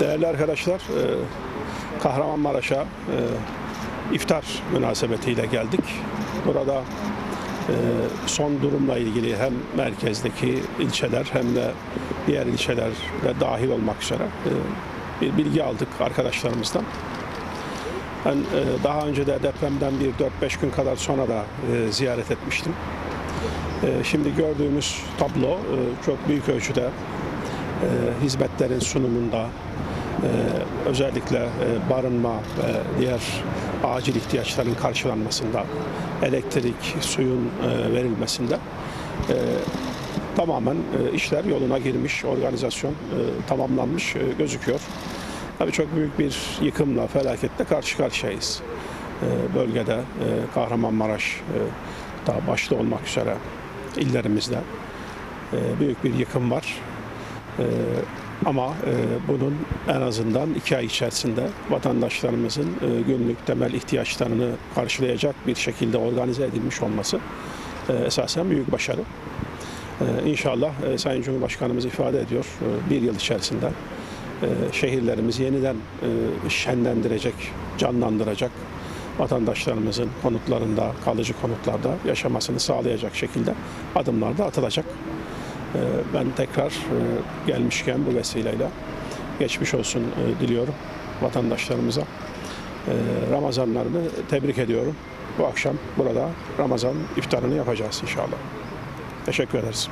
Değerli arkadaşlar, e, Kahramanmaraş'a e, iftar münasebetiyle geldik. Burada e, son durumla ilgili hem merkezdeki ilçeler hem de diğer ilçeler de dahil olmak üzere bir bilgi aldık arkadaşlarımızdan. Ben daha önce de depremden bir 4-5 gün kadar sonra da ziyaret etmiştim. Şimdi gördüğümüz tablo çok büyük ölçüde hizmetlerin sunumunda, e, özellikle e, barınma ve diğer acil ihtiyaçların karşılanmasında, elektrik, suyun e, verilmesinde e, tamamen e, işler yoluna girmiş, organizasyon e, tamamlanmış e, gözüküyor. Tabii çok büyük bir yıkımla, felaketle karşı karşıyayız. E, Bölgede e, Kahramanmaraş e, da başta olmak üzere illerimizde e, büyük bir yıkım var. E, Ama e, bunun en azından iki ay içerisinde vatandaşlarımızın e, günlük temel ihtiyaçlarını karşılayacak bir şekilde organize edilmiş olması e, esasen büyük başarı. Ee, İnşallah e, Sayın Cumhurbaşkanımız ifade ediyor e, bir yıl içerisinde e, şehirlerimizi yeniden e, şenlendirecek, canlandıracak, vatandaşlarımızın konutlarında, kalıcı konutlarda yaşamasını sağlayacak şekilde adımlar da atılacak. E, Ben tekrar e, gelmişken bu vesileyle geçmiş olsun e, diliyorum vatandaşlarımıza. E, Ramazanlarını tebrik ediyorum. Bu akşam burada Ramazan iftarını yapacağız inşallah. Teşekkür ederiz.